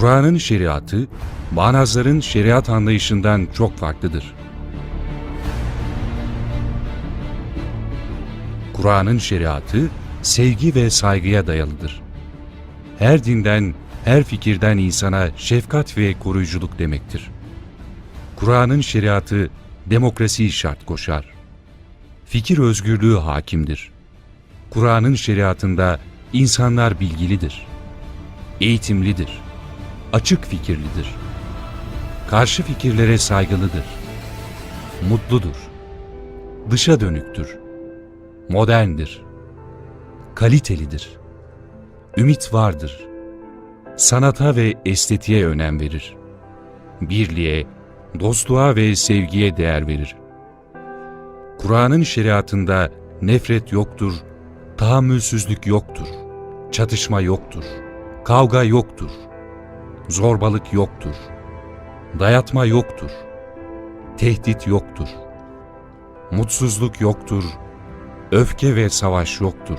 Kur'an'ın şeriatı, bağnazların şeriat anlayışından çok farklıdır. Kur'an'ın şeriatı, sevgi ve saygıya dayalıdır. Her dinden, her fikirden insana şefkat ve koruyuculuk demektir. Kur'an'ın şeriatı, demokrasiyi şart koşar. Fikir özgürlüğü hakimdir. Kur'an'ın şeriatında insanlar bilgilidir. Eğitimlidir. Açık fikirlidir. Karşı fikirlere saygılıdır. Mutludur. Dışa dönüktür. Moderndir. Kalitelidir. Ümit vardır. Sanata ve estetiğe önem verir. Birliğe, dostluğa ve sevgiye değer verir. Kur'an'ın şeriatında nefret yoktur, tahammülsüzlük yoktur, çatışma yoktur, kavga yoktur, zorbalık yoktur, dayatma yoktur, tehdit yoktur, mutsuzluk yoktur, öfke ve savaş yoktur.